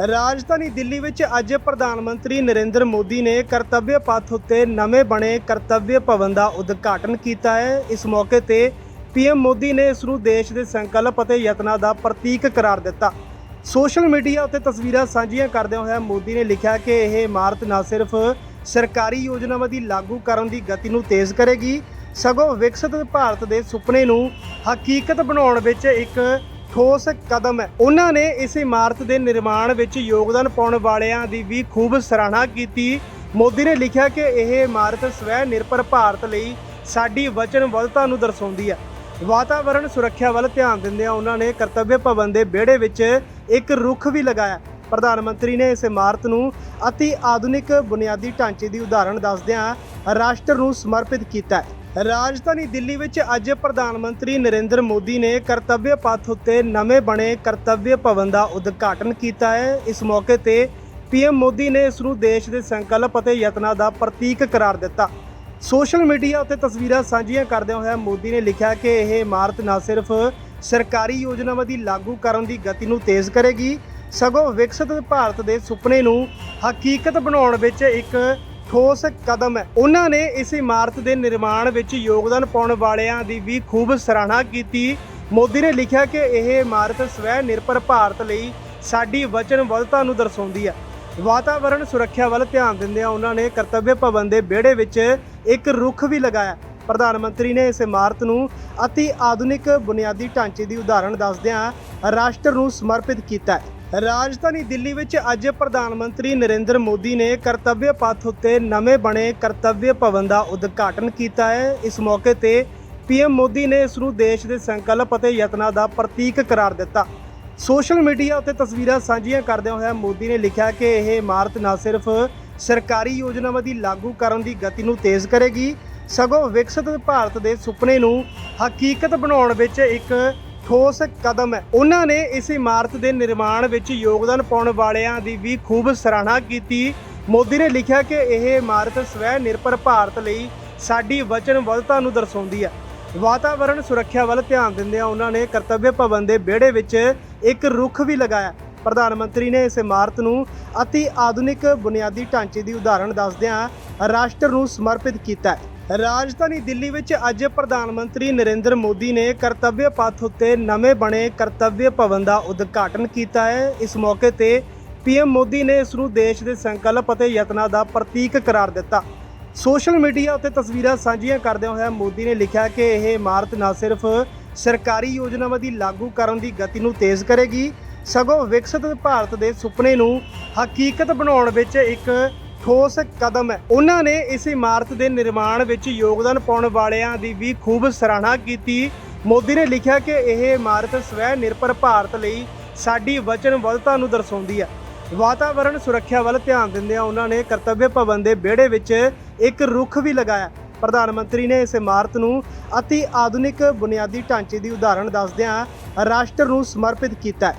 ਰਾਜਧਾਨੀ ਦਿੱਲੀ ਵਿੱਚ ਅੱਜ ਪ੍ਰਧਾਨ ਮੰਤਰੀ ਨਰਿੰਦਰ ਮੋਦੀ ਨੇ ਕਰਤੱਵ ਪਥ ਉੱਤੇ ਨਵੇਂ ਬਣੇ ਕਰਤੱਵ ਭਵਨ ਦਾ ਉਦਘਾਟਨ ਕੀਤਾ ਹੈ। ਇਸ ਮੌਕੇ ਤੇ ਪੀਐਮ ਮੋਦੀ ਨੇ ਇਸ ਨੂੰ ਦੇਸ਼ ਦੇ ਸੰਕਲਪ ਅਤੇ ਯਤਨਾਂ ਦਾ ਪ੍ਰਤੀਕ ਕਰਾਰ ਦਿੱਤਾ। ਸੋਸ਼ਲ ਮੀਡੀਆ ਉੱਤੇ ਤਸਵੀਰਾਂ ਸਾਂਝੀਆਂ ਕਰਦਿਆਂ ਹੋਇਆ ਮੋਦੀ ਨੇ ਲਿਖਿਆ ਕਿ ਇਹ ਇਮਾਰਤ ਨਾ ਸਿਰਫ ਸਰਕਾਰੀ ਯੋਜਨਾਵਾਂ ਦੀ ਲਾਗੂ ਕਰਨ ਦੀ ਗਤੀ ਨੂੰ ਤੇਜ਼ ਕਰੇਗੀ, ਸਗੋਂ ਵਿਕਸਿਤ ਭਾਰਤ ਦੇ ਸੁਪਨੇ ਨੂੰ ਹਕੀਕਤ ਬਣਾਉਣ ਵਿੱਚ ਇੱਕ ਠੋਸ ਕਦਮ ਹੈ। ਉਹਨਾਂ ਨੇ ਇਸ ਇਮਾਰਤ ਦੇ ਨਿਰਮਾਣ ਵਿੱਚ ਯੋਗਦਾਨ ਪਾਉਣ ਵਾਲਿਆਂ ਦੀ ਵੀ ਖੂਬ ਸਰਾਹਨਾ ਕੀਤੀ। ਮੋਦੀ ਨੇ ਲਿਖਿਆ ਕਿ ਇਹ ਇਮਾਰਤ ਸਵੈ ਨਿਰਭਰ ਭਾਰਤ ਲਈ ਸਾਡੀ ਵਚਨਬੱਧਤਾ ਨੂੰ ਦਰਸਾਉਂਦੀ ਹੈ। ਵਾਤਾਵਰਣ ਸੁਰੱਖਿਆ ਵੱਲ ਧਿਆਨ ਦਿੰਦਿਆਂ ਉਹਨਾਂ ਨੇ ਕਰਤੱਵਯ ਭਵਨ ਦੇ ਵਿਹੜੇ ਵਿੱਚ ਇੱਕ ਰੁੱਖ ਵੀ ਲਗਾਇਆ। ਪ੍ਰਧਾਨ ਮੰਤਰੀ ਨੇ ਇਸ ਇਮਾਰਤ ਨੂੰ ਅਤੀ ਆਧੁਨਿਕ ਬੁਨਿਆਦੀ ਢਾਂਚੇ ਦੀ ਉਦਾਹਰਣ ਦੱਸਦਿਆਂ ਰਾਸ਼ਟਰ ਨੂੰ ਸਮਰਪਿਤ ਕੀਤਾ ਹੈ। ਰਾਜਧਾਨੀ ਦਿੱਲੀ ਵਿੱਚ ਅੱਜ ਪ੍ਰਧਾਨ ਮੰਤਰੀ ਨਰਿੰਦਰ ਮੋਦੀ ਨੇ ਕਰਤੱਵ ਪਥ ਉੱਤੇ ਨਵੇਂ ਬਣੇ ਕਰਤੱਵ ਭਵਨ ਦਾ ਉਦਘਾਟਨ ਕੀਤਾ ਹੈ। ਇਸ ਮੌਕੇ ਤੇ ਪੀਐਮ ਮੋਦੀ ਨੇ ਇਸ ਨੂੰ ਦੇਸ਼ ਦੇ ਸੰਕਲਪ ਅਤੇ ਯਤਨਾਂ ਦਾ ਪ੍ਰਤੀਕ ਕਰਾਰ ਦਿੱਤਾ। ਸੋਸ਼ਲ ਮੀਡੀਆ ਉੱਤੇ ਤਸਵੀਰਾਂ ਸਾਂਝੀਆਂ ਕਰਦਿਆਂ ਹੋਇਆ ਮੋਦੀ ਨੇ ਲਿਖਿਆ ਕਿ ਇਹ ਇਮਾਰਤ ਨਾ ਸਿਰਫ ਸਰਕਾਰੀ ਯੋਜਨਾਵਾਂ ਦੀ ਲਾਗੂ ਕਰਨ ਦੀ ਗਤੀ ਨੂੰ ਤੇਜ਼ ਕਰੇਗੀ, ਸਗੋਂ ਵਿਕਸਿਤ ਭਾਰਤ ਦੇ ਸੁਪਨੇ ਨੂੰ ਹਕੀਕਤ ਬਣਾਉਣ ਵਿੱਚ ਇੱਕ ਠੋਸ ਕਦਮ ਹੈ। ਉਹਨਾਂ ਨੇ ਇਸ ਇਮਾਰਤ ਦੇ ਨਿਰਮਾਣ ਵਿੱਚ ਯੋਗਦਾਨ ਪਾਉਣ ਵਾਲਿਆਂ ਦੀ ਵੀ ਖੂਬ ਸਰਾਹਨਾ ਕੀਤੀ। ਮੋਦੀ ਨੇ ਲਿਖਿਆ ਕਿ ਇਹ ਇਮਾਰਤ ਸਵੈ ਨਿਰਭਰ ਭਾਰਤ ਲਈ ਸਾਡੀ ਵਚਨਬੱਧਤਾ ਨੂੰ ਦਰਸਾਉਂਦੀ ਹੈ। ਵਾਤਾਵਰਣ ਸੁਰੱਖਿਆ ਵੱਲ ਧਿਆਨ ਦਿੰਦਿਆਂ ਉਹਨਾਂ ਨੇ ਕਰਤੱਵ ਭਵਨ ਦੇ ਵਿਹੜੇ ਵਿੱਚ ਇੱਕ ਰੁੱਖ ਵੀ ਲਗਾਇਆ। ਪ੍ਰਧਾਨ ਮੰਤਰੀ ਨੇ ਇਸ ਇਮਾਰਤ ਨੂੰ ਅਤੀ ਆਧੁਨਿਕ ਬੁਨਿਆਦੀ ਢਾਂਚੇ ਦੀ ਉਦਾਹਰਣ ਦੱਸਦਿਆਂ ਰਾਸ਼ਟਰ ਨੂੰ ਸਮਰਪਿਤ ਕੀਤਾ ਹੈ। ਰਾਜਧਾਨੀ ਦਿੱਲੀ ਵਿੱਚ ਅੱਜ ਪ੍ਰਧਾਨ ਮੰਤਰੀ ਨਰਿੰਦਰ ਮੋਦੀ ਨੇ ਕਰਤੱਵਯ ਪਥ ਉੱਤੇ ਨਵੇਂ ਬਣੇ ਕਰਤੱਵਯ ਭਵਨ ਦਾ ਉਦਘਾਟਨ ਕੀਤਾ ਹੈ। ਇਸ ਮੌਕੇ ਤੇ ਪੀਐਮ ਮੋਦੀ ਨੇ ਇਸ ਨੂੰ ਦੇਸ਼ ਦੇ ਸੰਕਲਪ ਅਤੇ ਯਤਨਾਂ ਦਾ ਪ੍ਰਤੀਕ ਕਰਾਰ ਦਿੱਤਾ। ਸੋਸ਼ਲ ਮੀਡੀਆ ਉੱਤੇ ਤਸਵੀਰਾਂ ਸਾਂਝੀਆਂ ਕਰਦਿਆਂ ਹੋਇਆ ਮੋਦੀ ਨੇ ਲਿਖਿਆ ਕਿ ਇਹ ਇਮਾਰਤ ਨਾ ਸਿਰਫ ਸਰਕਾਰੀ ਯੋਜਨਾਵਾਂ ਦੀ ਲਾਗੂ ਕਰਨ ਦੀ ਗਤੀ ਨੂੰ ਤੇਜ਼ ਕਰੇਗੀ, ਸਗੋਂ ਵਿਕਸਿਤ ਭਾਰਤ ਦੇ ਸੁਪਨੇ ਨੂੰ ਹਕੀਕਤ ਬਣਾਉਣ ਵਿੱਚ ਇੱਕ ਠੋਸ ਕਦਮ ਹੈ। ਉਹਨਾਂ ਨੇ ਇਸ ਇਮਾਰਤ ਦੇ ਨਿਰਮਾਣ ਵਿੱਚ ਯੋਗਦਾਨ ਪਾਉਣ ਵਾਲਿਆਂ ਦੀ ਵੀ ਖੂਬ ਸਰਾਹਨਾ ਕੀਤੀ। ਮੋਦੀ ਨੇ ਲਿਖਿਆ ਕਿ ਇਹ ਇਮਾਰਤ ਸਵੈ ਨਿਰਭਰ ਭਾਰਤ ਲਈ ਸਾਡੀ ਵਚਨਬੱਧਤਾ ਨੂੰ ਦਰਸਾਉਂਦੀ ਹੈ। ਵਾਤਾਵਰਣ ਸੁਰੱਖਿਆ ਵੱਲ ਧਿਆਨ ਦਿੰਦਿਆਂ ਉਹਨਾਂ ਨੇ ਕਰਤੱਵਯ ਭਵਨ ਦੇ ਵਿਹੜੇ ਵਿੱਚ ਇੱਕ ਰੁੱਖ ਵੀ ਲਗਾਇਆ। ਪ੍ਰਧਾਨ ਮੰਤਰੀ ਨੇ ਇਸ ਇਮਾਰਤ ਨੂੰ ਅਤੀ ਆਧੁਨਿਕ ਬੁਨਿਆਦੀ ਢਾਂਚੇ ਦੀ ਉਦਾਹਰਣ ਦੱਸਦਿਆਂ ਰਾਸ਼ਟਰ ਨੂੰ ਸਮਰਪਿਤ ਕੀਤਾ। ਹੈ ਰਾਜਧਾਨੀ ਦਿੱਲੀ ਵਿੱਚ ਅੱਜ ਪ੍ਰਧਾਨ ਮੰਤਰੀ ਨਰਿੰਦਰ ਮੋਦੀ ਨੇ ਕਰਤੱਵਯ ਪਥ ਉੱਤੇ ਨਵੇਂ ਬਣੇ ਕਰਤੱਵਯ ਭਵਨ ਦਾ ਉਦਘਾਟਨ ਕੀਤਾ ਹੈ। ਇਸ ਮੌਕੇ ਤੇ ਪੀਐਮ ਮੋਦੀ ਨੇ ਇਸ ਨੂੰ ਦੇਸ਼ ਦੇ ਸੰਕਲਪ ਅਤੇ ਯਤਨਾਂ ਦਾ ਪ੍ਰਤੀਕ ਕਰਾਰ ਦਿੱਤਾ। ਸੋਸ਼ਲ ਮੀਡੀਆ ਉੱਤੇ ਤਸਵੀਰਾਂ ਸਾਂਝੀਆਂ ਕਰਦਿਆਂ ਹੋਇਆ ਮੋਦੀ ਨੇ ਲਿਖਿਆ ਕਿ ਇਹ ਇਮਾਰਤ ਨਾ ਸਿਰਫ ਸਰਕਾਰੀ ਯੋਜਨਾਵਾਂ ਦੀ ਲਾਗੂ ਕਰਨ ਦੀ ਗਤੀ ਨੂੰ ਤੇਜ਼ ਕਰੇਗੀ, ਸਗੋਂ ਵਿਕਸਿਤ ਭਾਰਤ ਦੇ ਸੁਪਨੇ ਨੂੰ ਹਕੀਕਤ ਬਣਾਉਣ ਵਿੱਚ ਇੱਕ ਠੋਸ ਕਦਮ ਹੈ। ਉਹਨਾਂ ਨੇ ਇਸ ਇਮਾਰਤ ਦੇ ਨਿਰਮਾਣ ਵਿੱਚ ਯੋਗਦਾਨ ਪਾਉਣ ਵਾਲਿਆਂ ਦੀ ਵੀ ਖੂਬ ਸਰਾਹਨਾ ਕੀਤੀ। ਮੋਦੀ ਨੇ ਲਿਖਿਆ ਕਿ ਇਹ ਇਮਾਰਤ ਸਵੈ ਨਿਰਭਰ ਭਾਰਤ ਲਈ ਸਾਡੀ ਵਚਨਬੱਧਤਾ ਨੂੰ ਦਰਸਾਉਂਦੀ ਹੈ। ਵਾਤਾਵਰਣ ਸੁਰੱਖਿਆ ਵੱਲ ਧਿਆਨ ਦਿੰਦਿਆਂ ਉਹਨਾਂ ਨੇ ਕਰਤੱਵਯ ਭਵਨ ਦੇ ਵਿਹੜੇ ਵਿੱਚ ਇੱਕ ਰੁੱਖ ਵੀ ਲਗਾਇਆ। ਪ੍ਰਧਾਨ ਮੰਤਰੀ ਨੇ ਇਸ ਇਮਾਰਤ ਨੂੰ ਅਤੀ ਆਧੁਨਿਕ ਬੁਨਿਆਦੀ ਢਾਂਚੇ ਦੀ ਉਦਾਹਰਣ ਦੱਸਦਿਆਂ ਰਾਸ਼ਟਰ ਨੂੰ ਸਮਰਪਿਤ ਕੀਤਾ ਹੈ।